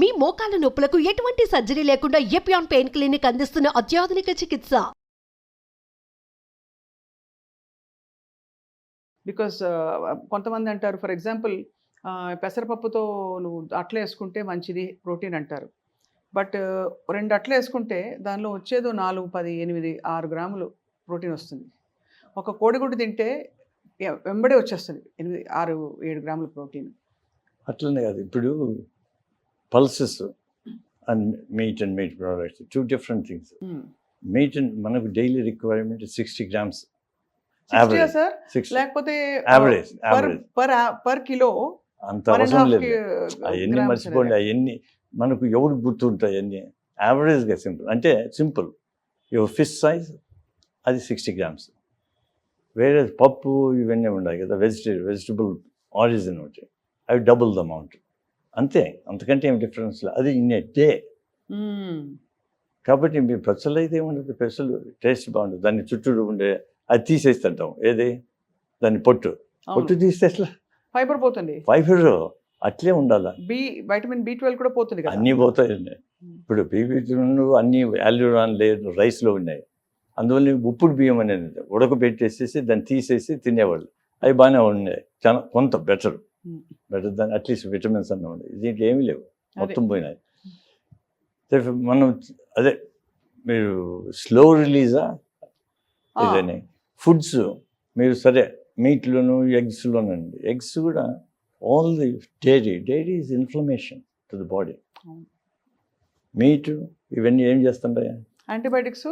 మీ మోకాల నొప్పులకు ఎటువంటి సర్జరీ లేకుండా ఎపియాన్ పెయిన్ క్లినిక్ అందిస్తున్న అత్యాధునిక చికిత్స? బికాస్ కొంతమంది అంటారు ఫర్ ఎగ్జాంపుల్ పెసరపప్పుతో నువ్వు అట్ల వేసుకుంటే మంచిది ప్రోటీన్ అంటారు. బట్ రెండు అట్ల వేసుకుంటే దానిలో వచ్చేదో నాలుగు పది ఎనిమిది ఆరు గ్రాములు ప్రోటీన్ వస్తుంది. ఒక కోడిగుడ్డు తింటే వెంబడే వచ్చేస్తుంది ఎనిమిది ఆరు ఏడు గ్రాముల ప్రోటీన్. అట్లనే కాదు. ఇప్పుడు pulses and meat and meat products two different things meat and మనకు డైలీ రిక్వైర్మెంట్ సిక్స్టీ గ్రామ్స్ లేకపోతే పర్ కిలో అంత అవసరం లేదు. అవన్నీ మర్చిపోండి. అవన్నీ మనకు ఎవరు గుర్తుంటాయి అన్నీ? యావరేజ్గా సింపుల్ అంటే సింపుల్ యువర్ ఫిష్ సైజ్ అది సిక్స్టీ గ్రామ్స్ వేరే పప్పు ఇవన్నీ ఉన్నాయి కదా వెజిటేబుల్ వెజిటబుల్ ఆరిజిన్ ఒకటి. అవి డబుల్ ద అమౌంట్ అంతే అంతకంటే ఏం డిఫరెన్స్ లేదు అది ఇన్ ఏ డే. కాబట్టి మీ పెసలు అయితే ఏముండదు? పెసలు టేస్ట్ బాగుంటుంది దాన్ని చుట్టూ ఉండే అది తీసేస్తుంటాం. ఏది? దాన్ని పొట్టు. పొట్టు తీస్తే ఎట్లా? ఫైబర్ పోతుంది. ఫైబర్ అట్లే ఉండాలి. బి వైటమిన్ బి ట్వెల్వ్ కూడా పోతుంది అన్నీ పోతాయండి ఇప్పుడు బీపీ అన్ని యాల్యూరాన్ లేదు రైస్లో ఉన్నాయి. అందువల్ల ఉప్పుడు బియ్యం అనేది. ఉడకబెట్టేసేసి దాన్ని తీసేసి తినేవాళ్ళు. అవి బాగానే ఉన్నాయి. చాలా కొంత better. Better than at least vitamins అన్న ఉన్నాయి దీంట్లో ఏమీ లేవు. మొత్తం పోయినాయి. మనం అదే మీరు స్లో రిలీజా ఇదని. ఫుడ్స్ మీరు సరే మీట్లోను ఎగ్స్లోనండి ఎగ్స్ కూడా all the dairy dairy is inflammation to the body. Meat ఇవన్నీ ఏం చేస్తుంటాయి? యాంటీబయాటిక్స్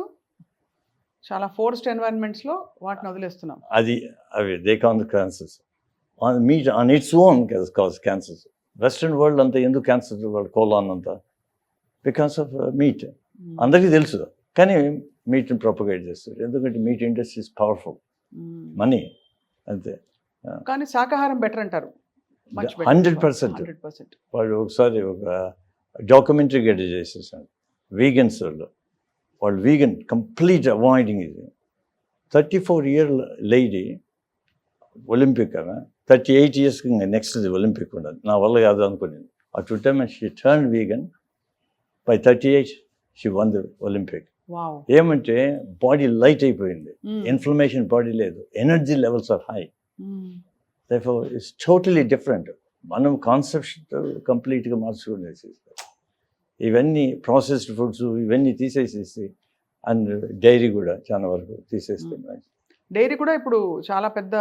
చాలా ఫోర్స్డ్ ఎన్వైరన్మెంట్స్లో వాటిని వదిలేస్తున్నాం. అది అవి they can the cancers meat on its own cause cancers. Western world అంతా ఎందుకు క్యాన్సర్ వాళ్ళు కోలాన్ అంతా? Because of meat. అందరికీ తెలుసు. కానీ మీట్ని ప్రొపగేట్ చేస్తారు. ఎందుకంటే meat industry is powerful. Hmm. Money. అంతే. కానీ శాకాహారం బెటర్ అంటారు. Hundred percent. వాళ్ళు ఒకసారి ఒక డాక్యుమెంటరీ గడ్డ చేసేసారు. వీగన్స్ వాళ్ళు. వాళ్ళు వీగన్ కంప్లీట్ అవాయిడింగ్ ఇది. Thirty four year lady Olympic అన్న. థర్టీ ఎయిట్ ఇయర్స్కి ఇంకా నెక్స్ట్ ఒలింపిక్ ఉండదు. నా వల్ల కాదు అనుకునేది. అటు time she turn vegan by thirty eight she won the Olympic ఏమంటే బాడీ లైట్ అయిపోయింది. ఇన్ఫ్లమేషన్ బాడీ లేదు. Energy levels are high it's totally different మనం కాన్సెప్ట్ కంప్లీట్గా మార్చుకునేసి ఇవన్నీ ప్రాసెస్డ్ ఫుడ్స్ ఇవన్నీ తీసేసేసి అండ్ డైరీ కూడా చాలా వరకు తీసేస్తున్నాయి డైరీ కూడా ఇప్పుడు చాలా పెద్ద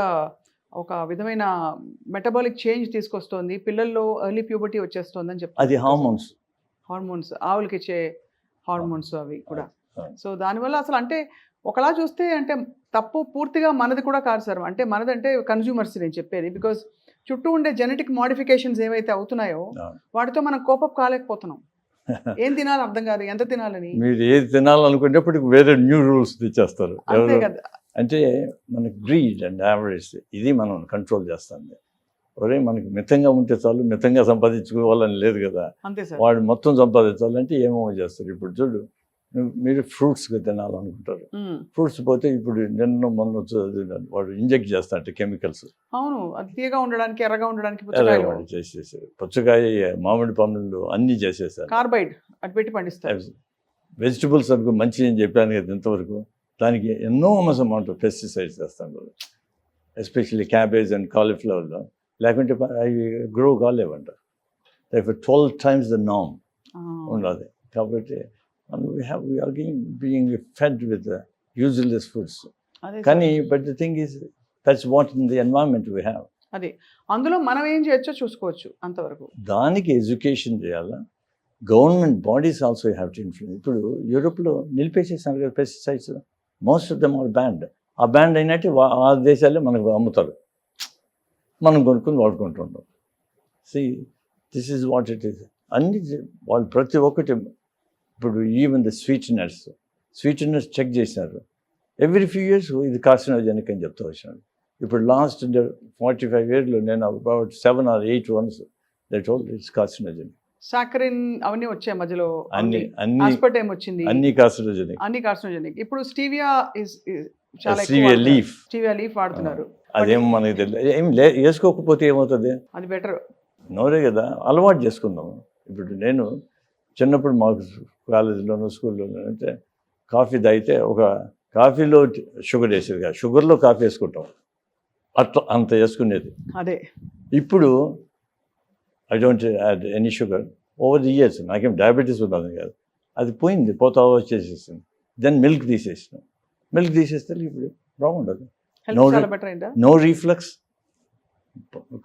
ఒక విధమైన మెటబాలిక్ చేంజ్ తీసుకొస్తోంది. పిల్లల్లో ఎర్లీ ప్యూబర్టీ వచ్చేస్తోంది అని అది హార్మోన్స్ హార్మోన్స్ ఆవులకి ఇచ్చే హార్మోన్స్ అవి కూడా. సో దానివల్ల అసలు అంటే ఒకలా చూస్తే అంటే తప్పు పూర్తిగా మనది కూడా కాదు సార్. అంటే మనదంటే కన్జ్యూమర్స్ నేను చెప్పేది. బికాజ్ చుట్టూ ఉండే జెనెటిక్ మోడిఫికేషన్స్ ఏవైతే అవుతున్నాయో వాటితో మనం కోపప్ కాలేకపోతున్నాం. ఏం తినాలి అర్థం కాదు. ఎంత తినాలని? మీరు ఏది తినాలనుకునేప్పటికి వేరే న్యూ రూల్స్ తెచ్చేస్తారు అంతే కదా. అంటే మనకి గ్రీడ్ అండ్ యావరేజ్ ఇది మనం కంట్రోల్ చేస్తుంది. ఒరే మనకి మితంగా ఉంటే చాలు మితంగా సంపాదించుకోవాలని లేదు కదా. వాడు మొత్తం సంపాదించాలంటే ఏమో చేస్తారు. ఇప్పుడు చూడు మీరు ఫ్రూట్స్గా తినాలనుకుంటారు. ఫ్రూట్స్ పోతే ఇప్పుడు నిన్న మొన్న వాడు ఇంజెక్ట్ చేస్తాంటే కెమికల్స్ అవును తీయగా ఉండడానికి ఎర్రగా ఉండడానికి చేసేసారు పుచ్చకాయ మామిడి పండ్లు అన్నీ చేసేసారు కార్బైడ్ అటు పెట్టి పండిస్తారు. వెజిటబుల్స్ అనుకో మంచి అని చెప్పాను కదా ఇంతవరకు. దానికి ఎన్నో అమౌంట్ పెస్టిసైడ్స్ చేస్తాను ఎస్పెషల్లీ క్యాబేజ్ అండ్ కాలీఫ్లవర్లో లేకుంటే అవి గ్రో కాలేవంట. ట్వెల్వ్ టైమ్స్ ద నామ్ ఉండాలి. కాబట్టి we have we're being fed with useless foods. కానీ but the thing is that's what in the environment we have అదే. అందులో మనం ఏం చేయొచ్చో చూసుకోవచ్చు అంతవరకు. దానికి ఎడ్యుకేషన్ చేయాలా? Government bodies also have to influence ఇప్పుడు యూరోప్లో నిలిపేసేసారు కదా pesticides most of them are banned ఆ బ్యాండ్ అయినట్టు ఆ దేశాలే మనకు అమ్ముతారు. మనం కొనుక్కొని వాడుకుంటుంటాం. See this is what it is అన్ని వాళ్ళు ప్రతి ఒక్కటి ఇప్పుడు even the sweeteners sweeteners check చేసినారు. ఎవ్రీ ఫ్యూ ఇయర్స్ ఇది కార్సినోజెనిక్ అని చెప్తూ వచ్చినారు. ఇప్పుడు లాస్ట్ ఫార్టీ ఫైవ్ ఇయర్లో నేను about seven or eight ones that all it's carcinogenic saccharin అవన్నీ వచ్చాయి మధ్యలో. అన్ని అన్ని వచ్చింది. అన్ని కార్సినోజెనిక్ అన్ని కార్సినోజెనిక్ ఇప్పుడు స్టీవియా ఇస్ చాలా స్టీవియా లీఫ్ స్టీవియా లీఫ్ వాడుతున్నారు. అదేం మనకి తెలియదు ఏం లే వేసుకోకపోతే ఏమవుతుంది? అది బెటర్ నోరే కదా అలవాటు చేసుకుందాం. ఇప్పుడు నేను చిన్నప్పుడు మాకు కాలేజీలోనూ స్కూల్లోనూ అంటే కాఫీ తాగితే ఒక కాఫీలో షుగర్ వేసేది కాదు. షుగర్లో కాఫీ వేసుకుంటాం. అట్లా అంత వేసుకునేది. అదే. ఇప్పుడు I don't add any sugar over the years నాకేం డయాబెటీస్ ఉన్నది కాదు అది పోయింది పోతా వచ్చేసేసింది. దెన్ మిల్క్ తీసేసినాం. మిల్క్ తీసేస్తే ఇప్పుడు బాగుండదు. అయిందా? నో రీఫ్లక్స్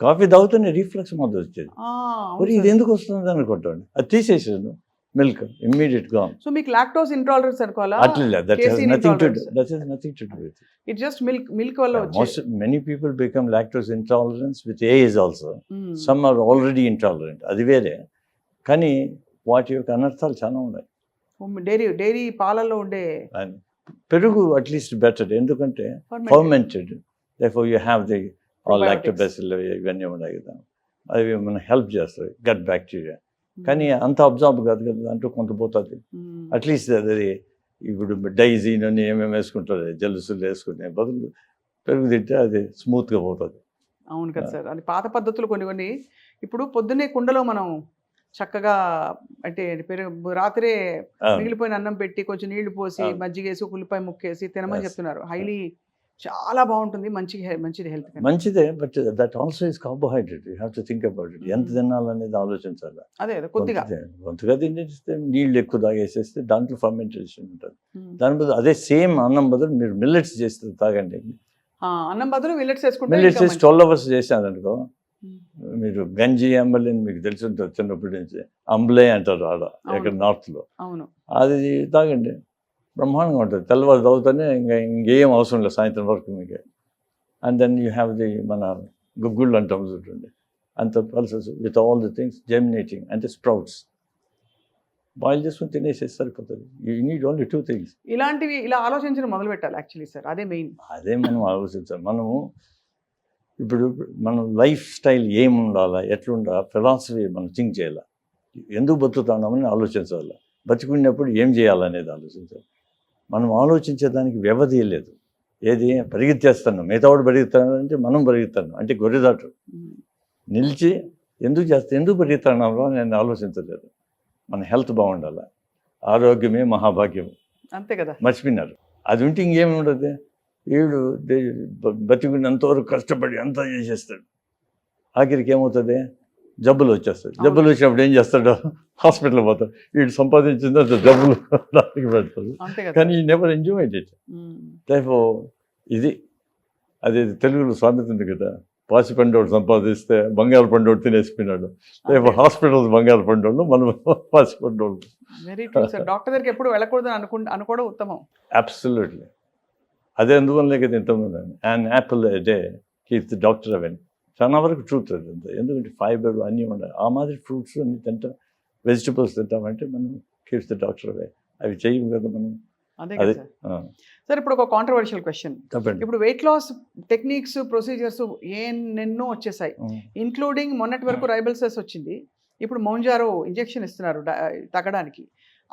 కాఫీ తాగుతూనే రీఫ్లక్స్ మొదలు వచ్చేది. మరి ఇది. ఎందుకు వస్తుంది అనుకుంటాను అది తీసేసాను. మిల్క్ ఇమ్మీడియట్గా సో మీకు లాక్టోస్ ఇంటాలరెన్స్ అనుకోవాలా? అట్లా that has nothing to. That has nothing to do with it just milk milk వల్ల most many people become lactose intolerance with age also. Some are already intolerant అది వేరే. కానీ వాటి యొక్క అనర్థాలు చాలా ఉన్నాయి. డైరీ డైరీ పాలల్లో ఉండే పెరుగు అట్లీస్ట్ బెటర్ ఎందుకంటే fermented. Fermented therefore you have the. Lactobacilli ఇవన్నీ ఉన్నాయి కదా. అవి మన హెల్ప్ చేస్తాయి. Gut bacteria. కానీ అంత అబ్జార్బ్ కాదు కదా దాంట్లో కొంత పోతుంది. మ్మ్. అట్లీస్ట్ అది ఇప్పుడు డైజీన్ అని ఏమేమి వేసుకుంటారు జలుసులు వేసుకునే బదులు పెరుగు తింటే అది స్మూత్గా పోతుంది. అవును కదా సార్. అది పాత పద్ధతులు కొన్ని కొన్ని. ఇప్పుడు పొద్దున్నే కుండలో మనం చక్కగా అంటే పెరుగు రాత్రే మిగిలిపోయిన అన్నం పెట్టి కొంచెం నీళ్ళు పోసి. మజ్జిగేసి ఉల్లిపాయ ముక్కేసి తినమని. చెప్తున్నారు. హైలీ చాలా బాగుంటుంది. మంచి మంచిది హెల్త్ మంచిదే but that also is carbohydrate. You have to think about it. ఎంత. తినాలనేది ఆలోచించాలి? అదే కొద్దిగా. కొంతగా తినేస్తే నీళ్ళు ఎక్కువ తాగేసేస్తే దాంట్లో ఫర్మెంటేషన్ ఉంటుంది. దాని బదులు అదే సేమ్ అన్నం బదులు మీరు మిల్లెట్స్ చేస్తే తాగండి. అన్నం బదులు మిల్లెట్స్ వేసుకుంటే మిల్లెట్స్ చేసి ట్వెల్వ్ అవర్స్ చేశాను అనుకో. మీరు గంజి అంబలి అని మీకు తెలిసి ఉంటుంది చిన్నప్పటి నుంచి. అంబలే అంటారు ఆడ ఇక్కడ. నార్త్లో. అవును. అది తాగండి. బ్రహ్మాండంగా ఉంటుంది. తెల్లవారు తాగుతానే ఇంకా ఇంకేం అవసరం లేదు సాయంత్రం వరకు మీకు. And then you have the మన గుగ్గుళ్ళు అంటాం చూడండి. అంత pulses with all the things germinating అంటే స్ప్రౌట్స్ బాయిల్ చేసుకుని తినేసేసి సరిపోతుంది. You need only two things ఇలాంటివి ఇలా ఆలోచించడం మొదలు పెట్టాలి యాక్చువల్లీ సార్ అదే మెయిన్ అదే మనం ఆలోచించాలి. మనము ఇప్పుడు మనం లైఫ్ స్టైల్ ఏం ఉండాలా ఎట్లుండాలా ఫిలాసఫీ మనం థింక్ చేయాలి. ఎందుకు బతుకుతున్నామని ఆలోచించాలి. బతికున్నప్పుడు ఏం చేయాలనేది ఆలోచించాలి. మనం ఆలోచించేదానికి వ్యవధి లేదు. ఏది? పరిగెత్తేస్తున్నాం. మిగతా వాడు పరిగెత్తాడు అంటే మనం పరిగెత్తాను అంటే గొర్రెదాటు. నిలిచి ఎందుకు చేస్తా ఎందుకు పరిగెత్తున్నామో నేను ఆలోచించలేదు. మన హెల్త్ బాగుండాలి. ఆరోగ్యమే మహాభాగ్యం. అంతే కదా. మర్చిపోయినారు. అది ఉంటే ఇంకేమి ఉండదు. వీడు బతికినంతవరకు కష్టపడి అంతా చేసేస్తాడు. ఆఖరికి ఏమవుతుంది? జబ్బులు వచ్చేస్తాయి. జబ్బులు వచ్చినప్పుడు ఏం చేస్తాడు? హాస్పిటల్ పోతాడు. వీడు సంపాదించింది జబ్బులు దానికి పెడతాడు. కానీ ఈ నెవర్ ఎంజాయ్ ఇట్ ఇది. అది తెలుగులో సామెత ఉంది కదా. పాసి పండోడు సంపాదిస్తే బంగారు పండోడు తినేసిపోయినాడు రేపు. హాస్పిటల్ బంగారు పండోళ్ళు మనం పాసి పండోళ్ళు డాక్టర్ దగ్గరికి ఎప్పుడు వెళ్ళకూడదు అని అనుకు అనుకోవడం ఉత్తమం. అబ్సల్యూట్లీ అదే అందువల్లే కదా ఇంతకుముందు and apple day keep the doctor away చాలా వరకు ట్రూత్ అది. అంతే ఎందుకంటే ఫైబర్ అన్నీ ఉండాలి ఆ మాదిరి ఫ్రూట్స్ అన్ని తింటాం. వెజిటబుల్స్ తింటామంటే మనం కీప్స్ ది డాక్టర్ అవే అవి చెయ్యం కదా మనం. అదే సార్. ఇప్పుడు ఒక కాంట్రవర్షియల్ క్వశ్చన్ ఇప్పుడు వెయిట్ లాస్ టెక్నిక్స్ ప్రొసీజర్స్ ఎన్నెన్నో వచ్చేసాయి. ఇంక్లూడింగ్ మొన్నటి వరకు రైబల్సెస్ వచ్చింది. ఇప్పుడు మౌంజారో ఇంజెక్షన్ ఇస్తున్నారు తగ్గడానికి.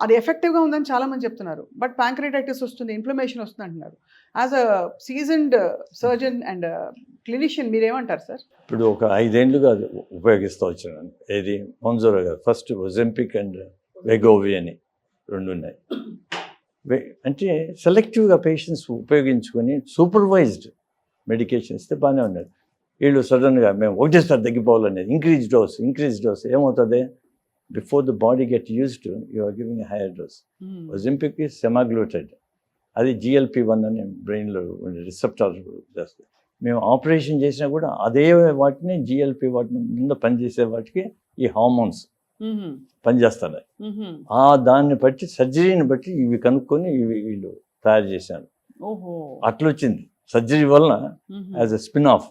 అది ఎఫెక్టివ్గా ఉందని చాలామంది చెప్తున్నారు. బట్ ప్యాంక్రిటైటిస్ వస్తుంది ఇన్ఫ్లమేషన్ వస్తుంది అంటున్నారు. As a seasoned surgeon and clinician మీరేమంటారు సార్? ఇప్పుడు ఒక ఐదేండ్లుగా అది ఉపయోగిస్తూ వచ్చినాను ఏది? మంజూరా గారు. ఫస్ట్ ఒజెంపిక్ అండ్ వెగోవి అని రెండు ఉన్నాయి అంటే సెలెక్టివ్గా పేషెంట్స్ ఉపయోగించుకొని సూపర్వైజ్డ్ మెడికేషన్ ఇస్తే బాగానే ఉన్నారు. వీళ్ళు సడన్గా మేము ఒకటేసారి తగ్గిపోవాలనేది. ఇంక్రీజ్ డోస్ ఇంక్రీజ్ డోస్ ఏమవుతుంది? Before the body get used you are giving higher dose Ozempic semaglutide అది జిఎల్పి వన్ అని బ్రెయిన్లో రిసెప్టార్ చేస్తుంది మేము ఆపరేషన్ చేసినా కూడా అదే వాటిని జిఎల్పి వాటిని ముందు పనిచేసే వాటికి ఈ హార్మోన్స్ పనిచేస్తున్నాయి. ఆ దాన్ని బట్టి సర్జరీని బట్టి ఇవి కనుక్కొని ఇవి వీళ్ళు తయారు చేశాను ఓహో. అట్లొచ్చింది. సర్జరీ వలన యాజ్ ఎ స్పిన్ ఆఫ్